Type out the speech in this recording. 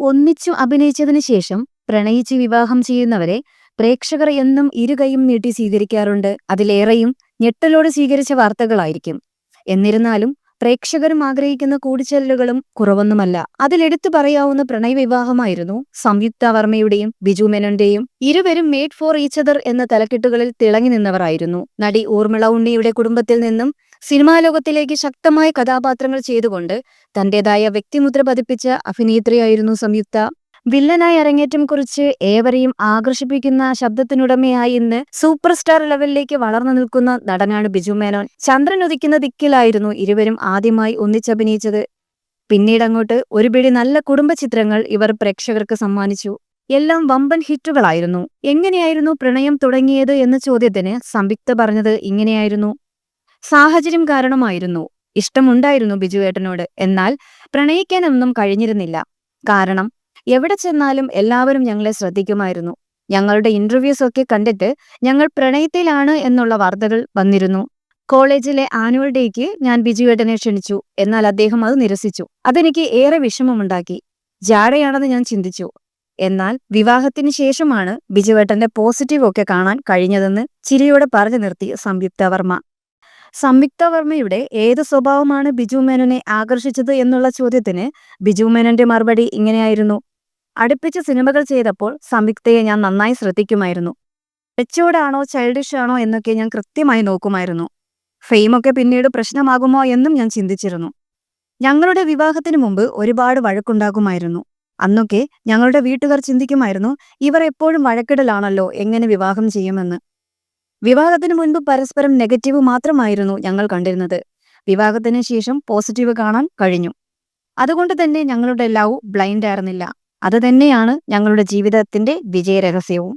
ഒന്നിച്ചു അഭിനയിച്ചതിനു ശേഷം പ്രണയിച്ച് വിവാഹം ചെയ്യുന്നവരെ പ്രേക്ഷകർ എന്നും ഇരുകൈയും നീട്ടി സ്വീകരിക്കാറുണ്ട്. അതിലേറെയും ഞെട്ടലോട് സ്വീകരിച്ച വാർത്തകളായിരിക്കും. എന്നിരുന്നാലും പ്രേക്ഷകരും ആഗ്രഹിക്കുന്ന കൂടിച്ചേരലുകളും കുറവൊന്നുമല്ല. അതിലെടുത്തു പറയാവുന്ന പ്രണയവിവാഹമായിരുന്നു സംയുക്ത വർമ്മയുടെയും ബിജു മേനോന്റെയും. ഇരുവരും മേഡ് ഫോർ ഈച്ചതർ എന്ന തലക്കെട്ടുകളിൽ തിളങ്ങി നിന്നവരായിരുന്നു. നടി ഊർമിള ഉണ്ണിയുടെ കുടുംബത്തിൽ നിന്നും സിനിമാ ലോകത്തിലേക്ക് ശക്തമായ കഥാപാത്രങ്ങൾ ചെയ്തുകൊണ്ട് തന്റേതായ വ്യക്തിമുദ്ര പതിപ്പിച്ച അഭിനേത്രിയായിരുന്നു സംയുക്ത. വില്ലനായി അരങ്ങേറ്റം കുറിച്ച് ഏവരെയും ആകർഷിപ്പിക്കുന്ന ശബ്ദത്തിനുടമയായി ഇന്ന് സൂപ്പർ സ്റ്റാർ ലെവലിലേക്ക് വളർന്നു നിൽക്കുന്ന നടനാണ് ബിജു മേനോൻ. ചന്ദ്രൻ ഉദിക്കുന്ന ദിക്കിലായിരുന്നു ഇരുവരും ആദ്യമായി ഒന്നിച്ചഭിനയിച്ചത്. പിന്നീട് അങ്ങോട്ട് ഒരുപിടി നല്ല കുടുംബ ചിത്രങ്ങൾ ഇവർ പ്രേക്ഷകർക്ക് സമ്മാനിച്ചു. എല്ലാം വമ്പൻ ഹിറ്റുകളായിരുന്നു. എങ്ങനെയായിരുന്നു പ്രണയം തുടങ്ങിയത് എന്ന ചോദ്യത്തിന് സംയുക്ത പറഞ്ഞത് ഇങ്ങനെയായിരുന്നു. സാഹചര്യം കാരണമായിരുന്നു. ഇഷ്ടമുണ്ടായിരുന്നു ബിജുവേട്ടനോട് എന്നാൽ പ്രണയിക്കാനൊന്നും കഴിഞ്ഞിരുന്നില്ല. കാരണം എവിടെ ചെന്നാലും എല്ലാവരും ഞങ്ങളെ ശ്രദ്ധിക്കുമായിരുന്നു. ഞങ്ങളുടെ ഇന്റർവ്യൂസ് ഒക്കെ കണ്ടിട്ട് ഞങ്ങൾ പ്രണയത്തിലാണ് എന്നുള്ള വാർത്തകൾ വന്നിരുന്നു. കോളേജിലെ ആനുവൽ ഡേക്ക് ഞാൻ ബിജുവേട്ടനെ ക്ഷണിച്ചു. എന്നാൽ അദ്ദേഹം അത് നിരസിച്ചു. അതെനിക്ക് ഏറെ വിഷമമുണ്ടാക്കി. ജാടയാണെന്ന് ഞാൻ ചിന്തിച്ചു. എന്നാൽ വിവാഹത്തിന് ശേഷമാണ് ബിജുവേട്ടന്റെ പോസിറ്റീവ് ഒക്കെ കാണാൻ കഴിഞ്ഞതെന്ന് ചിരിയോടെ പറഞ്ഞു നിർത്തി സംയുക്ത വർമ്മ. സംയുക്ത വർമ്മയുടെ ഏത് സ്വഭാവമാണ് ബിജു മേനോനെ ആകർഷിച്ചത് എന്നുള്ള ചോദ്യത്തിന് ബിജു മേനോന്റെ മറുപടി ഇങ്ങനെയായിരുന്നു. അടുപ്പിച്ച് സിനിമകൾ ചെയ്തപ്പോൾ സംയുക്തയെ ഞാൻ നന്നായി ശ്രദ്ധിക്കുമായിരുന്നു. മെച്ചോർഡാണോ ചൈൽഡിഷ് ആണോ എന്നൊക്കെ ഞാൻ കൃത്യമായി നോക്കുമായിരുന്നു. ഫെയിമൊക്കെ പിന്നീട് പ്രശ്നമാകുമോ എന്നും ഞാൻ ചിന്തിച്ചിരുന്നു. ഞങ്ങളുടെ വിവാഹത്തിന് മുമ്പ് ഒരുപാട് വഴക്കുണ്ടാകുമായിരുന്നു. അന്നൊക്കെ ഞങ്ങളുടെ വീട്ടുകാർ ചിന്തിക്കുമായിരുന്നു ഇവർ എപ്പോഴും വഴക്കിടലാണല്ലോ എങ്ങനെ വിവാഹം ചെയ്യുമെന്ന്. വിവാഹത്തിന് മുൻപ് പരസ്പരം നെഗറ്റീവ് മാത്രമായിരുന്നു ഞങ്ങൾ കണ്ടിരുന്നത്. വിവാഹത്തിന് ശേഷം പോസിറ്റീവ് കാണാൻ കഴിഞ്ഞു. അതുകൊണ്ട് തന്നെ ഞങ്ങളുടെ ലവ് ബ്ലൈൻഡ് ആയിരുന്നില്ല. അത് തന്നെയാണ് ഞങ്ങളുടെ ജീവിതത്തിന്റെ വിജയരഹസ്യവും.